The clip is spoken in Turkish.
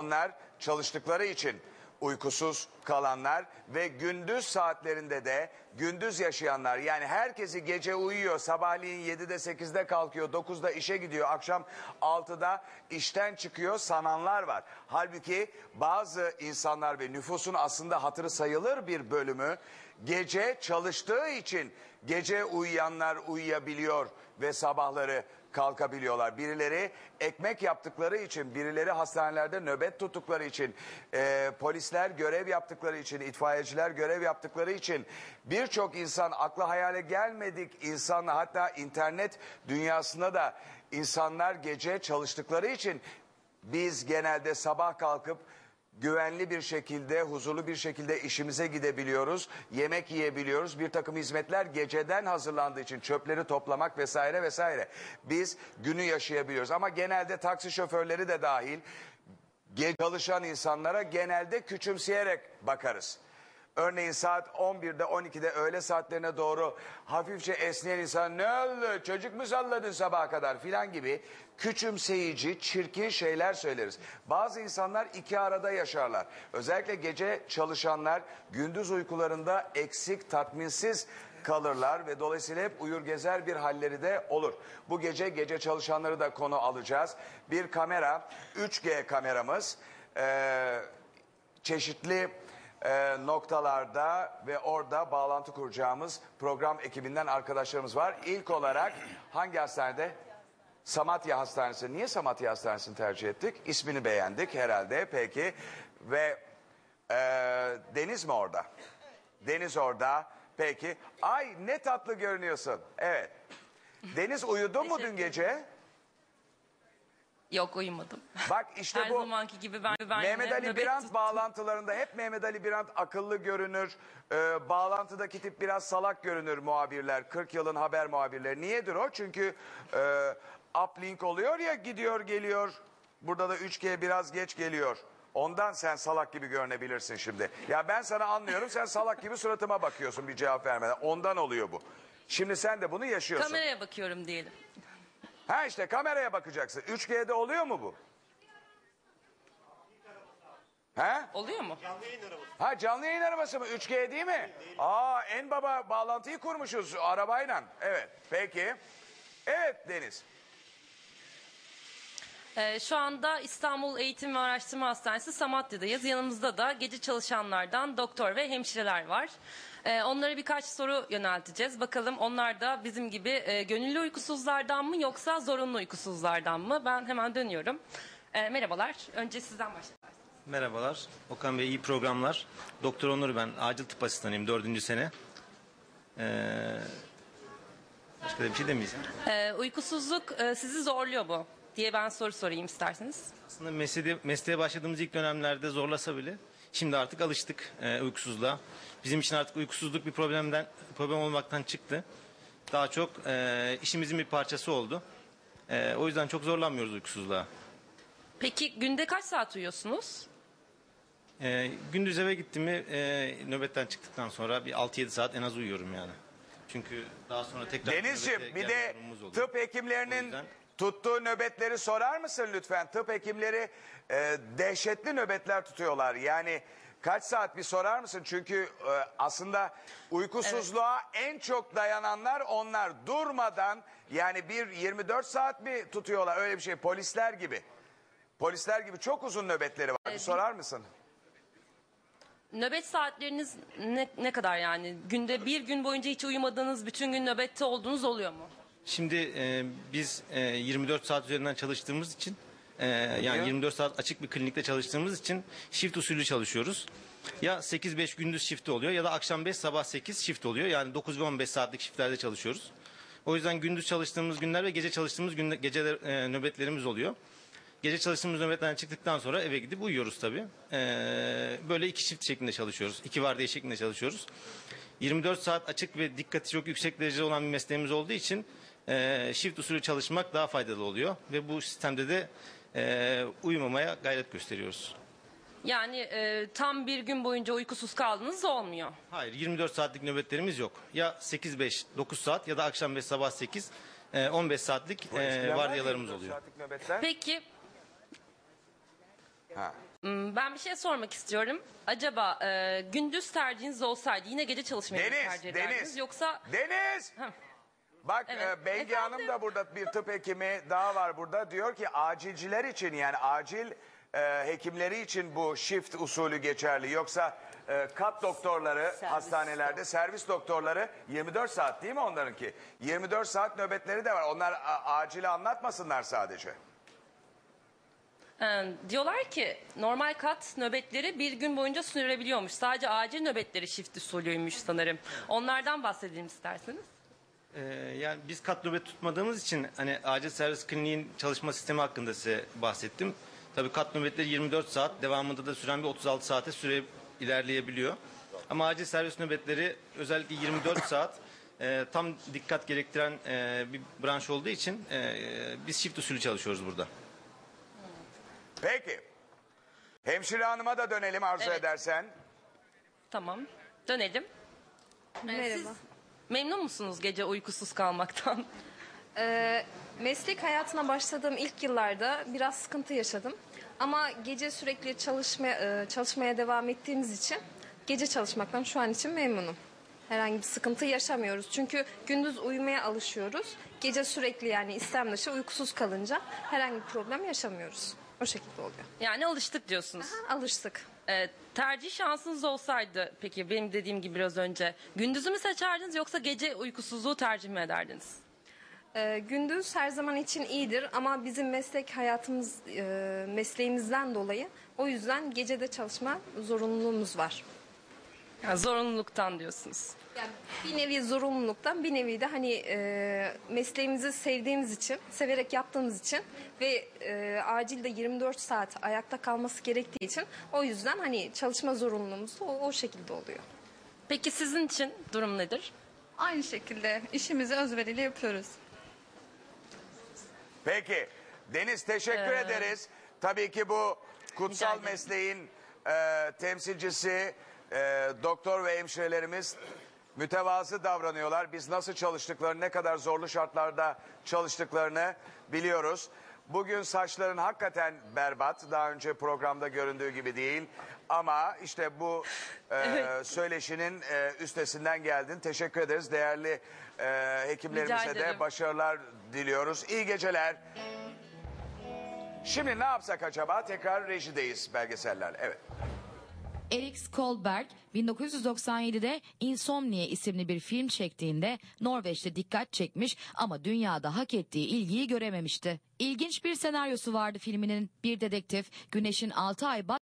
Onlar çalıştıkları için uykusuz kalanlar ve gündüz saatlerinde de gündüz yaşayanlar yani herkesi gece uyuyor sabahleyin 7'de 8'de kalkıyor 9'da işe gidiyor akşam 6'da işten çıkıyor sananlar var. Halbuki bazı insanlar ve nüfusun aslında hatırı sayılır bir bölümü gece çalıştığı için gece uyuyanlar uyuyabiliyor ve sabahları kalkabiliyorlar. Birileri ekmek yaptıkları için, birileri hastanelerde nöbet tuttukları için, e, polisler görev yaptıkları için, itfaiyeciler görev yaptıkları için birçok insan akla hayale gelmedik insanla hatta internet dünyasında da insanlar gece çalıştıkları için biz genelde sabah kalkıp güvenli bir şekilde, huzurlu bir şekilde işimize gidebiliyoruz. Yemek yiyebiliyoruz. Bir takım hizmetler geceden hazırlandığı için çöpleri toplamak vesaire vesaire. Biz günü yaşayabiliyoruz. Ama genelde taksi şoförleri de dahil çalışan insanlara genelde küçümseyerek bakarız. Örneğin saat 11'de 12'de öğle saatlerine doğru hafifçe esneyen insan ne oldu çocuk mu salladın sabaha kadar filan gibi küçümseyici çirkin şeyler söyleriz. Bazı insanlar iki arada yaşarlar. Özellikle gece çalışanlar gündüz uykularında eksik tatminsiz kalırlar ve dolayısıyla hep uyur gezer bir halleri de olur. Bu gece gece çalışanları da konu alacağız. Bir kamera 3G kameramız eee çeşitli e, noktalarda ve orada bağlantı kuracağımız program ekibinden arkadaşlarımız var. İlk olarak hangi hastanede? Samatya Hastanesi. Niye Samatya Hastanesi'ni tercih ettik? İsmini beğendik herhalde peki. Ve e, Deniz mi orada? Deniz orada. Peki. Ay ne tatlı görünüyorsun. Evet. Deniz uyudun mu dün gece? Yok uyumadım. Bak işte Her bu zamanki gibi ben, ben Mehmet Ali Birant tuttum. bağlantılarında hep Mehmet Ali Birant akıllı görünür. Ee, bağlantıdaki tip biraz salak görünür muhabirler. 40 yılın haber muhabirleri. Niyedir o? Çünkü e, uplink oluyor ya gidiyor geliyor. Burada da 3G biraz geç geliyor. Ondan sen salak gibi görünebilirsin şimdi. Ya ben sana anlıyorum sen salak gibi suratıma bakıyorsun bir cevap vermeden. Ondan oluyor bu. Şimdi sen de bunu yaşıyorsun. Kameraya bakıyorum diyelim. Ha işte kameraya bakacaksın. 3G'de oluyor mu bu? He? Oluyor mu? Ha canlı yayın arabası mı? 3G değil mi? Aa en baba bağlantıyı kurmuşuz arabayla. Evet peki. Evet Deniz. Ee, şu anda İstanbul Eğitim ve Araştırma Hastanesi Samatya'dayız. Yanımızda da gece çalışanlardan doktor ve hemşireler var. Ee, onlara birkaç soru yönelteceğiz. Bakalım onlar da bizim gibi e, gönüllü uykusuzlardan mı yoksa zorunlu uykusuzlardan mı? Ben hemen dönüyorum. Ee, merhabalar. Önce sizden başlayalım. Merhabalar. Okan Bey iyi programlar. Doktor Onur ben. Acil tıp asistanıyım. Dördüncü sene. Ee, başka da bir şey demeyeceğim. Ee, uykusuzluk e, sizi zorluyor mu? Diye ben soru sorayım isterseniz. Aslında mesleğe, mesleğe başladığımız ilk dönemlerde zorlasa bile şimdi artık alıştık e, uykusuzluğa. Bizim için artık uykusuzluk bir problemden problem olmaktan çıktı. Daha çok e, işimizin bir parçası oldu. E, o yüzden çok zorlanmıyoruz uykusuzluğa. Peki günde kaç saat uyuyorsunuz? E, gündüz eve gittim mi e, nöbetten çıktıktan sonra bir 6-7 saat en az uyuyorum yani. Çünkü daha sonra tekrar Denizciğim nöbete bir gelme de durumumuz oluyor. tıp O hekimlerinin yüzden- tuttuğu nöbetleri sorar mısın lütfen? Tıp hekimleri e, dehşetli nöbetler tutuyorlar. Yani kaç saat bir sorar mısın? Çünkü e, aslında uykusuzluğa en çok dayananlar onlar. Durmadan yani bir 24 saat mi tutuyorlar öyle bir şey polisler gibi. Polisler gibi çok uzun nöbetleri var. Bir sorar mısın? Nöbet saatleriniz ne, ne kadar yani? Günde bir gün boyunca hiç uyumadığınız, bütün gün nöbette olduğunuz oluyor mu? Şimdi e, biz e, 24 saat üzerinden çalıştığımız için e, yani 24 saat açık bir klinikte çalıştığımız için shift usulü çalışıyoruz. Ya 8-5 gündüz shifti oluyor ya da akşam 5 sabah 8 shift oluyor. Yani 9 ve 15 saatlik shiftlerde çalışıyoruz. O yüzden gündüz çalıştığımız günler ve gece çalıştığımız günler, geceler e, nöbetlerimiz oluyor. Gece çalıştığımız nöbetlerden çıktıktan sonra eve gidip uyuyoruz tabii. Ee, böyle iki shift şeklinde çalışıyoruz. İki vardiya şeklinde çalışıyoruz. 24 saat açık ve dikkati çok yüksek derecede olan bir mesleğimiz olduğu için e, shift usulü çalışmak daha faydalı oluyor. Ve bu sistemde de e, uyumamaya gayret gösteriyoruz. Yani e, tam bir gün boyunca uykusuz kaldığınız olmuyor. Hayır 24 saatlik nöbetlerimiz yok. Ya 8-5 9 saat ya da akşam 5 sabah 8 e, 15 saatlik Eskiden e, var mı vardiyalarımız 24 oluyor. saatlik nöbetler? Peki Ha. ben bir şey sormak istiyorum. Acaba e, gündüz tercihiniz olsaydı yine gece çalışmayı mı Deniz, tercih ederdiniz? Deniz. Yoksa Deniz! Heh. Bak Evet. e, Bengi Efendim? Hanım da burada bir tıp hekimi daha var burada. Diyor ki acilciler için yani acil e, hekimleri için bu shift usulü geçerli. Yoksa e, kat doktorları hastanelerde servis doktorları 24 saat değil mi onlarınki? 24 saat nöbetleri de var. Onlar a- acili anlatmasınlar sadece. e, diyorlar ki normal kat nöbetleri bir gün boyunca sürebiliyormuş. Sadece acil nöbetleri shift usulüymüş sanırım. Onlardan bahsedelim isterseniz. Ee, yani biz kat nöbet tutmadığımız için hani acil servis kliniğin çalışma sistemi hakkında size bahsettim. Tabii kat nöbetleri 24 saat devamında da süren bir 36 saate süre ilerleyebiliyor. Ama acil servis nöbetleri özellikle 24 saat e, tam dikkat gerektiren e, bir branş olduğu için e, biz shift usulü çalışıyoruz burada. Peki. Hemşire hanıma da dönelim arzu Evet. edersen. Tamam. Dönelim. Merhaba. Siz memnun musunuz gece uykusuz kalmaktan? Ee, meslek hayatına başladığım ilk yıllarda biraz sıkıntı yaşadım. Ama gece sürekli çalışmaya, e, çalışmaya devam ettiğimiz için gece çalışmaktan şu an için memnunum. Herhangi bir sıkıntı yaşamıyoruz. Çünkü gündüz uyumaya alışıyoruz. Gece sürekli yani istem dışı uykusuz kalınca herhangi bir problem yaşamıyoruz. O şekilde oluyor. Yani alıştık diyorsunuz. Alıştık. E, tercih şansınız olsaydı peki benim dediğim gibi biraz önce gündüzü mü seçerdiniz yoksa gece uykusuzluğu tercih mi ederdiniz? Ee, gündüz her zaman için iyidir ama bizim meslek hayatımız e, mesleğimizden dolayı o yüzden gecede çalışma zorunluluğumuz var. Yani zorunluluktan diyorsunuz. Yani bir nevi zorunluluktan bir nevi de hani e, mesleğimizi sevdiğimiz için, severek yaptığımız için ve e, acilde 24 saat ayakta kalması gerektiği için o yüzden hani çalışma zorunluluğumuz da o, o şekilde oluyor. Peki sizin için durum nedir? Aynı şekilde işimizi özveriyle yapıyoruz. Peki. Deniz teşekkür ederiz. Tabii ki bu kutsal ederim. mesleğin e, temsilcisi e, doktor ve hemşirelerimiz mütevazı davranıyorlar. Biz nasıl çalıştıklarını, ne kadar zorlu şartlarda çalıştıklarını biliyoruz. Bugün saçların hakikaten berbat. Daha önce programda göründüğü gibi değil. Ama işte bu e, söyleşinin e, üstesinden geldin. Teşekkür ederiz. Değerli e, hekimlerimize de ederim. başarılar diliyoruz. İyi geceler. Şimdi ne yapsak acaba? Tekrar rejideyiz belgesellerle. Evet. Eriks Kolberg 1997'de Insomnia isimli bir film çektiğinde Norveç'te dikkat çekmiş ama dünyada hak ettiği ilgiyi görememişti. İlginç bir senaryosu vardı filminin. Bir dedektif Güneş'in 6 ay